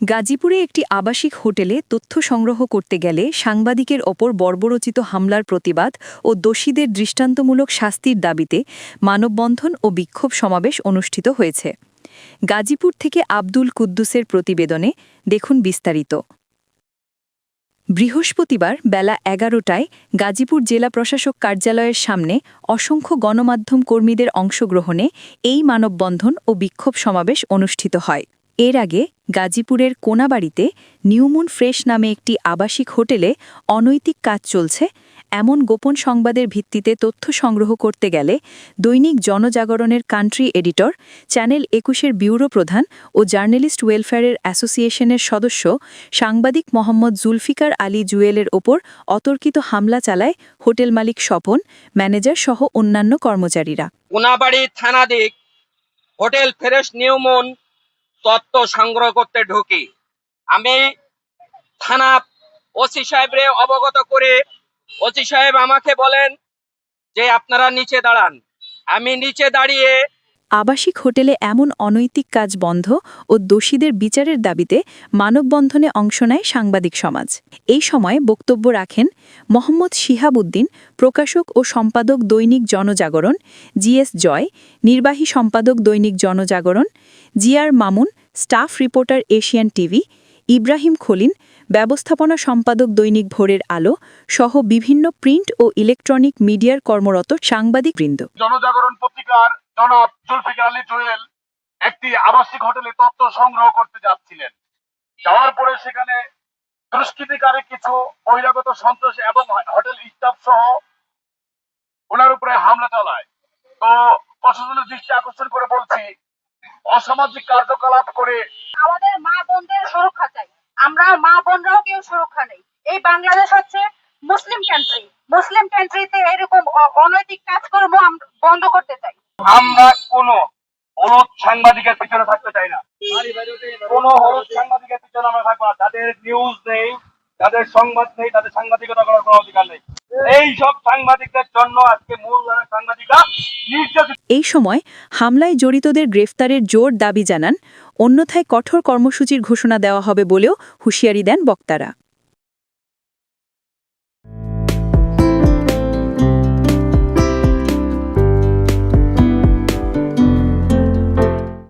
গাজীপুরে একটি আবাসিক হোটেলে তথ্য সংগ্রহ করতে গেলে সাংবাদিকের ওপর বর্বরচিত হামলার প্রতিবাদ ও দোষীদের দৃষ্টান্তমূলক শাস্তির দাবিতে মানববন্ধন ও বিক্ষোভ সমাবেশ অনুষ্ঠিত হয়েছে। গাজীপুর থেকে আব্দুল কুদ্দুসের প্রতিবেদনে দেখুন বিস্তারিত। বৃহস্পতিবার বেলা এগারোটায় গাজীপুর জেলা প্রশাসক কার্যালয়ের সামনে অসংখ্য গণমাধ্যম কর্মীদের অংশগ্রহণে এই মানববন্ধন ও বিক্ষোভ সমাবেশ অনুষ্ঠিত হয়। এর আগে গাজীপুরের কোনাবাড়িতে নিউমুন ফ্রেশ নামে একটি আবাসিক হোটেলে অনৈতিক কাজ চলছে। এমন গোপন সংবাদের ভিত্তিতে তথ্য সংগ্রহ করতে গেলে দৈনিক জনজাগরণের কান্ট্রি এডিটর, চ্যানেল একুশের ব্যুরো প্রধান ও জার্নালিস্ট ওয়েলফেয়ারের অ্যাসোসিয়েশনের সদস্য সাংবাদিক মোহাম্মদ জুলফিকার আলী জুয়েলের ওপর অতর্কিত হামলা চালায় হোটেল মালিক স্বপন, ম্যানেজার সহ অন্যান্য কর্মচারীরা। কোনাবাড়ি থানাধিক হোটেল ফ্রেশ নিউমন তত্ত্ব সংগ্রহ করতে ঢুকি। আমি থানা ওসি সাহেবরে অবগত করে। ওসি সাহেব আমাকে বলেন যে আপনারা নিচে দাঁড়ান। আমি নিচে দাঁড়িয়ে আবাসিক হোটেলে এমন অনৈতিক কাজ বন্ধ ও দোষীদের বিচারের দাবিতে মানববন্ধনে অংশ নেয় সাংবাদিক সমাজ। এই সময় বক্তব্য রাখেন মোহাম্মদ শিহাবুদ্দিন, প্রকাশক ও সম্পাদক দৈনিক জনজাগরণ জিএস জয়, নির্বাহী সম্পাদক দৈনিক Janajagaran Ziar Mamun, staff reporter Asian TV Ibrahim Khalin ব্যবস্থাপনা সম্পাদক দৈনিক ভোরের আলো সহ বিভিন্ন প্রিন্ট ও ইলেকট্রনিক মিডিয়ার কর্মরত সাংবাদিকবৃন্দ। জনজাগরণ পত্রিকার জনাব জুলফিকার আলী জুয়েল একটি আবাসিক হোটেলে তথ্য সংগ্রহ করতে যাচ্ছিলেন। যাওয়ার পরে সেখানে দুষ্কৃতিকারী কিছু বহিরাগত সন্ত্রাস এবং হোটেল স্টাফ সহ ওনার উপরে হামলা চালায়। তো প্রশাসনের দৃষ্টি আকর্ষণ করে বলছি অসামাজিক কার্যকলাপ করে। আমাদের মা বোনদের সুরক্ষা চাই। আমরা মা বোনরাও কেউ সুরক্ষা নেই। এই বাংলাদেশ হচ্ছে মুসলিম কান্ট্রি মুসলিম কান্ট্রিতে এরকম অনৈতিক কাজকর্ম বন্ধ করতে চাই। আমরা কোনো হলুদ সাংবাদিকের পিছনে থাকতে চাই না। কোনো হলুদ সাংবাদিকের পিছনে আমরা থাকব না। যাদের নিউজ নেই যাদের সংবাদ নেই তাদের সাংবাদিকতা করার কোনো অধিকার নেই। এই সব সাংবাদিকদের জন্য আজকে মূল ধারার সাংবাদিকরা নির্যাতিত এই সময় হামলায় জড়িতদের গ্রেফতারের জোর দাবি জানান, অন্যথায় কঠোর কর্মসূচির ঘোষণা দেওয়া হবে বলেও হুঁশিয়ারি দেন বক্তারা।